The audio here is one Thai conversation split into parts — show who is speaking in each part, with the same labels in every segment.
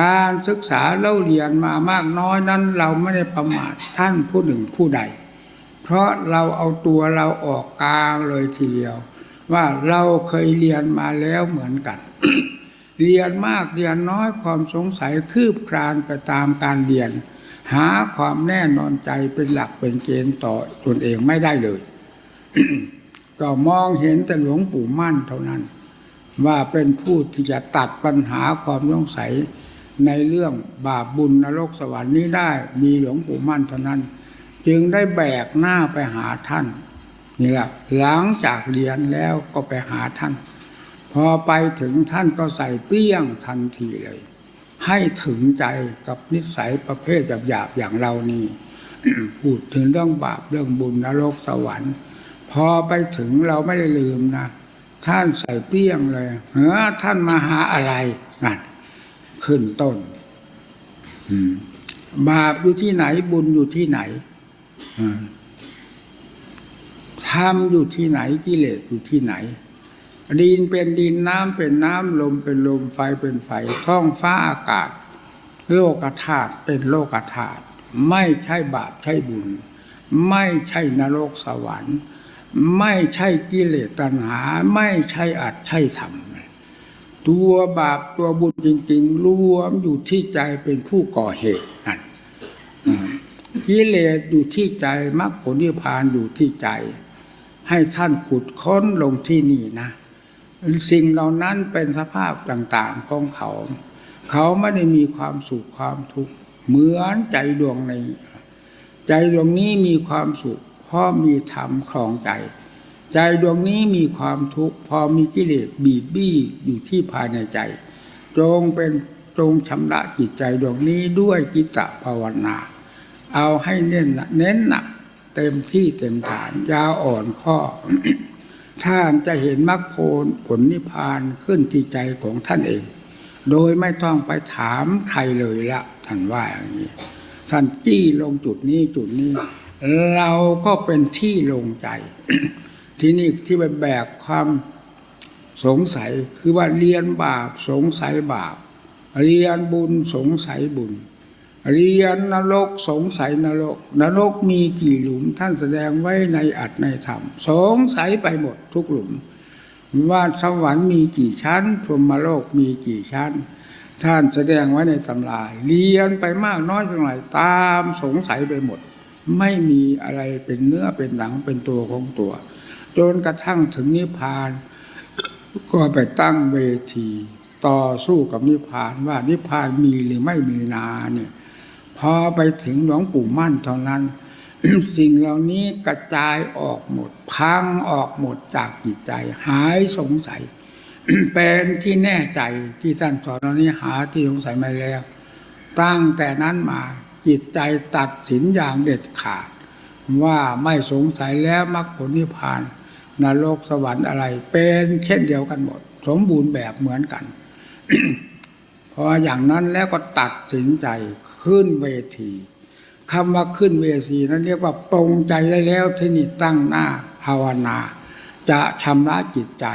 Speaker 1: การศึกษาเล่าเรียนมามากน้อยนั้นเราไม่ได้ประมาทท่านผู้หนึ่งผู้ใด เพราะเราเอาตัวเราออกกลางเลยทีเดียว ว่าเราเคยเรียนมาแล้วเหมือนกัน เรียนมากเรียนน้อยความสงสัยคืบคลานไปตามการเรียน หาความแน่นอนใจเป็นหลักเป็นเกณฑ์ต่อตนเองไม่ได้เลย ก็มองเห็นแต่หลวงปู่มั่นเท่านั้น ว่าเป็นผู้ที่จะตัดปัญหาความสงสัย ในเรื่องบาปบุญนรกสวรรค์นี้ได้มีหลวงปู่มั่นเท่านั้น จึงได้แบกหน้าไปหาท่านนี่แหละหลังจากเรียนแล้วก็ไปหาท่าน พอไปถึงท่านก็ใส่เปี้ยงทันทีเลย ให้ถึงใจกับนิสัยประเภทหยาบๆอย่างเรานี่พูดถึงเรื่องบาปเรื่องบุญนรกสวรรค์ พอไปถึงเราไม่ได้ลืมนะท่านใส่เปี้ยงเลยเฮ้อท่านมาหาอะไรนั่น ขึ้นต้นบาปอยู่ที่ไหนบุญอยู่ที่ไหนธรรมอยู่ที่ไหนกิเลสอยู่ที่ไหน ดินเป็นดินน้ำเป็นน้ำลมเป็นลมไฟเป็นไฟ ท้องฟ้าอากาศ โลกธาตุเป็นโลกธาตุไม่ใช่บาปใช่บุญ ไม่ใช่นรกสวรรค์ ไม่ใช่กิเลสตัณหา ไม่ใช่อัดใช่ธรรม ตัวบาปตัวบุญจริง ๆ รวมอยู่ที่ใจเป็นผู้ก่อเหตุนั่นกิเลสอยู่ที่ใจมรรคผลนิพพานอยู่ที่ใจ ให้ท่านขุดค้นลงที่นี่นะ สิ่งเหล่านั้นเป็นสภาพต่างๆของเขา เขาไม่ได้มีความสุขความทุกข์เหมือนใจดวงในใจดวงนี้มีความสุขเพราะมีธรรมครองใจ ใจดวงนี้มีความทุกข์พอมีกิเลสบีบบี้อยู่ที่ภายในใจ จงเป็นจงชำระจิตใจดวงนี้ด้วยกิตตภาวนา เอาให้เน้นเน้นหนักเต็มที่เต็มฐานยาวอ่อนข้อ ท่านจะเห็นมรรคผลผลนิพพานขึ้นที่ใจของท่านเอง โดยไม่ต้องไปถามใครเลยละท่านว่าอย่างนี้ ท่านจี้ลงจุดนี้จุดนี้ เราก็เป็นที่ลงใจ ที่นี่ที่ไปแบกความสงสัยคือว่าเรียนบาปสงสัยบาป เรียนบุญสงสัยบุญ เรียนนรกสงสัยนรก นรกมีกี่หลุมท่านแสดงไว้ในอัดในธรรม สงสัยไปหมดทุกหลุม ว่าสวรรค์มีกี่ชั้นพรหมโลกมีกี่ชั้น ท่านแสดงไว้ในตำราเรียนไปมากน้อยเท่าไหร่ตามสงสัยไปหมด ไม่มีอะไรเป็นเนื้อเป็นหนังเป็นตัวของตัว จนกระทั่งถึงนิพพาน ก็ไปตั้งเวที ต่อสู้กับนิพพานว่านิพพานมีหรือไม่มีนาเนี่ยพอไปถึงหลวงปู่มั่นเท่านั้น สิ่งเหล่านี้กระจายออกหมด พังออกหมดจากจิตใจ หายสงสัย เป็นที่แน่ใจที่ท่านสอนเรานี้หาที่สงสัยมาแล้ว ตั้งแต่นั้นมาจิตใจตัดสินอย่างเด็ดขาด ว่าไม่สงสัยแล้วมรรคผลนิพพาน นรกสวรรค์อะไร เป็นเช่นเดียวกันหมด สมบูรณ์แบบเหมือนกัน พออย่างนั้นแล้วก็ตัดสินใจขึ้นเวทีคำว่าขึ้นเวทีนั้นเรียกว่าปรงใจได้แล้วที่นี่ตั้งหน้าภาวนา จะชำระจิตใจ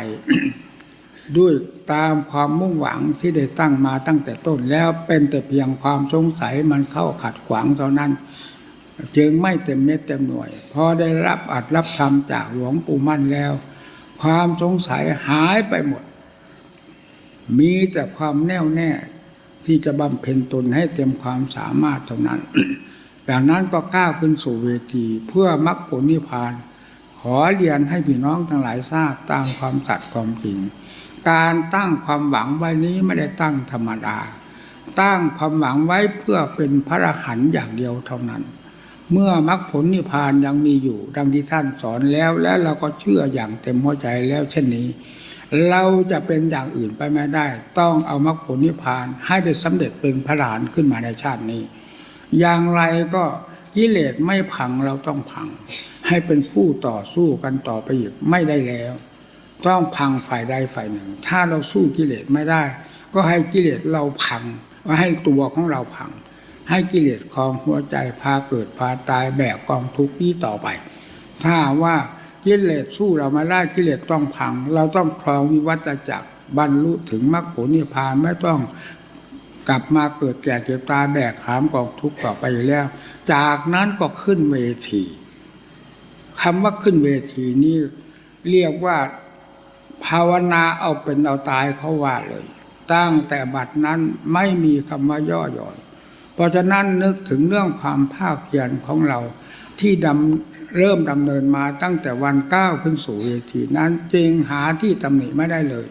Speaker 1: ด้วยตามความมุ่งหวังที่ได้ตั้งมาตั้งแต่ต้นแล้วเป็นแต่เพียงความสงสัยมันเข้าขัดขวางเท่านั้น จึงไม่เต็มเม็ดเต็มหน่วย พอได้รับอัดรับธรรมจากหลวงปู่มั่นแล้ว ความสงสัยหายไปหมด มีแต่ความแน่วแน่ที่จะบำเพ็ญตนให้เต็มความสามารถเท่านั้นจากนั้นก็ก้าวขึ้นสู่เวทีเพื่อมรรคผลนิพพาน ขอเรียนให้พี่น้องทั้งหลายทราบตามความสัตย์ความจริง การตั้งความหวังไว้นี้ไม่ได้ตั้งธรรมดา ตั้งความหวังไว้เพื่อเป็นพระหันอย่างเดียวเท่านั้น เมื่อมรรคผลนิพพานยังมีอยู่ ดังที่ท่านสอนแล้ว และเราก็เชื่ออย่างเต็มหัวใจแล้วเช่นนี้ เราจะเป็นอย่างอื่นไปไม่ได้ ต้องเอามรรคผลนิพพานให้ได้สำเร็จเป็นพระรหันขึ้นมาในชาตินี้ อย่างไรก็กิเลสไม่พังเราต้องพัง ให้เป็นผู้ต่อสู้กันต่อไปอีกไม่ได้แล้ว ต้องพังฝ่ายใดฝ่ายหนึ่ง ถ้าเราสู้กิเลสไม่ได้ ก็ให้กิเลสเราพังก็ให้ตัวของเราพัง ให้กิเลสคลองหัวใจพาเกิดพาตายแบกกองทุกข์นี้ต่อไป ถ้าว่ากิเลสสู้เรามาได้กิเลสต้องพัง เราต้องครองวิวัตจักรบรรลุถึงมรรคผลนิพพานไม่ต้องกลับมาเกิดแก่เจ็บตายแบกหามกองทุกข์ต่อไปอยู่แล้ว จากนั้นก็ขึ้นเวทีคำว่าขึ้นเวทีนี่เรียกว่าภาวนาเอาเป็นเอาตายเขาว่าเลย ตั้งแต่บัดนั้นไม่มีคำว่าย่อหย่อน เพราะฉะนั้นนึกถึงเรื่องความภาคเพียรของเราที่ดำเริ่มดำเนินมาตั้งแต่วันก้าวขึ้นสู่เวทีนั้นจึงหาที่ตำหนิไม่ได้เลย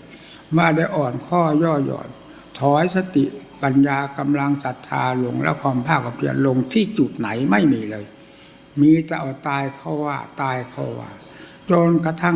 Speaker 1: ว่าได้อ่อนข้อย่อหย่อนถอยสติปัญญากำลังศรัทธาลงและความภาคเพียรลงที่จุดไหนไม่มีเลย มีแต่เอาตายเขาว่าตายเขาว่าจนกระทั่ง